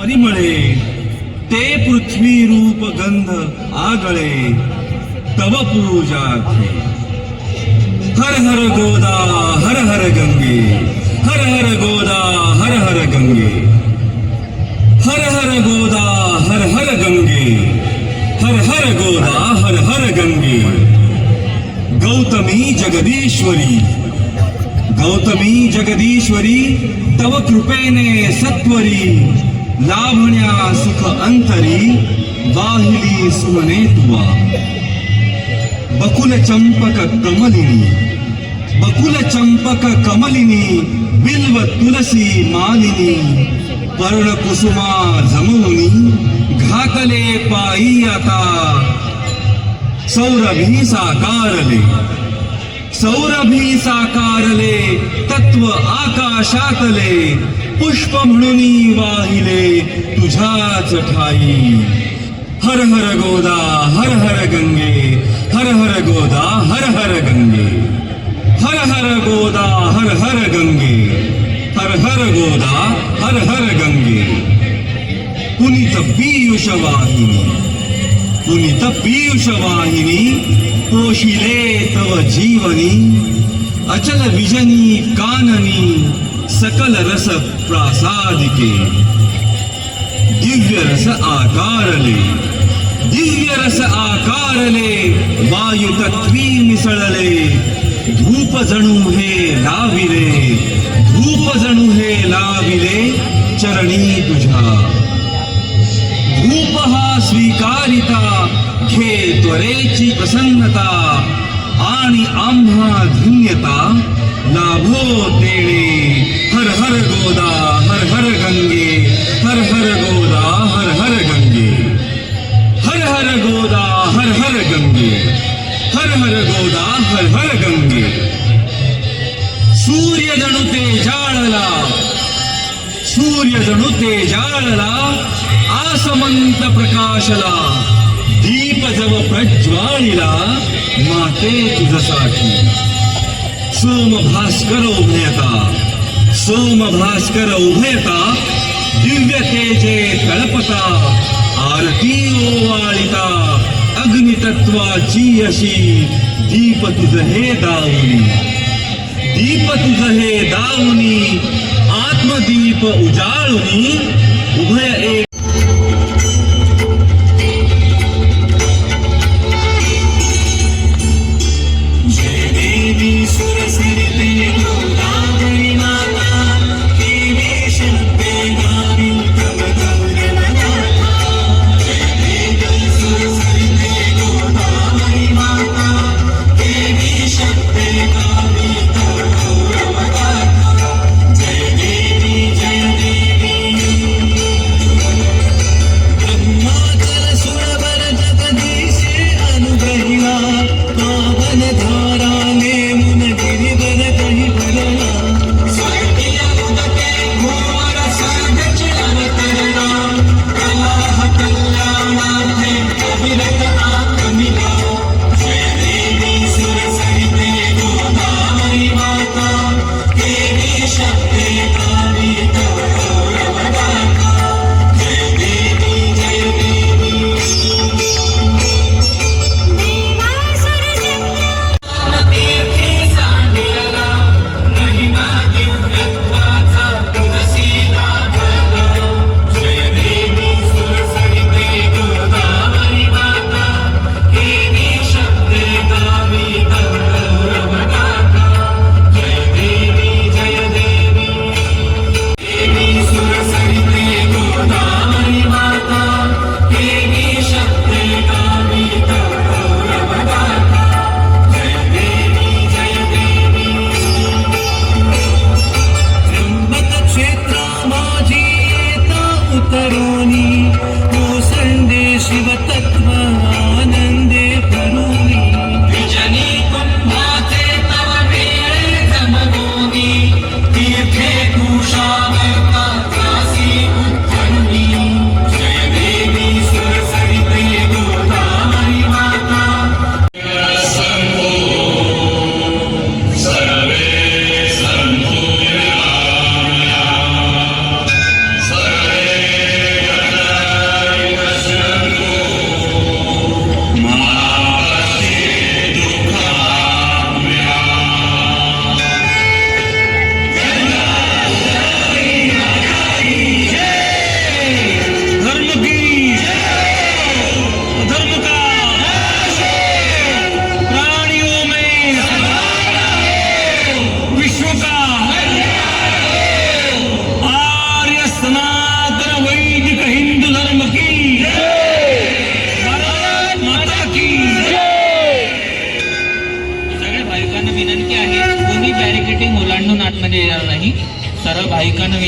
परिमळे, ते पृथ्वी रूप गंध आगळे, तव पूजा हर हर गोदा, हर हर गंगे, हर हर गोदा, हर हर गंगे। हर हर गोदा, हर हर गंगे, हर हर गोदा, हर हर गंगे। गौतमी जगदीश्वरी गौतमी जगदीश्वरी, तव कृपेने सत्वरी। लाभण्या सुख अंतरी वाहिली सुमने तुवा बकुल चंपक कमलिनी बकुल चंपक कमलिनी बिल्व तुलसी मालिनी पर्ण कुसुमा जमुनी घातले पायी आता सौरभी साकारले सौरभी साकारले तत्व आकाशातले पुष्प म्हणून वाहिले तुझ्याच ठाई. हर हर गोदा हर हर गंगे हर हर गोदा हर हर गंगे. हर हर गोदा हर हर गंगे. हर हर गोदा हर हर गंगे. पुनित पीयुष वाहिनी. पुनित पीयुष वाहिनी पोशिले तव जीवनी, अचल विजनी, काननी, सकल रस प्रासादिके। दिव्य रस आकारले, दिव्य रस आकारले वायु तत्वी मिसळले धूप जणू हे लाविले धूप जणू हे लाविले, चरणी तुझा। धूप हा स्वीकारिता त्वरेची प्रसन्नता, आणि आम्हा धन्यता, लाभो तेणे हर हर गोदा हर हर गंगे हर हर गोदा हर हर गंगे हर हर गोदा हर हर गंगे हर हर गोदा हर हर गंगे सूर्य जणू ते जाळला सूर्य जणू ते जाळला आसमंत प्रकाशला दीप जव माते तुझसाठी सोम भास्कर उभयता, सोम भास्कर उभयता, दिव्य तेजे तळपता आरती ओवाळिता अग्नितत्वाची अशी दीप तुझ हे दाऊनी। दीप तुझ हे दाऊनी, आत्मदीप उजाळुनी, उभय तरुणी देणार नाही. सर्व भाविकांना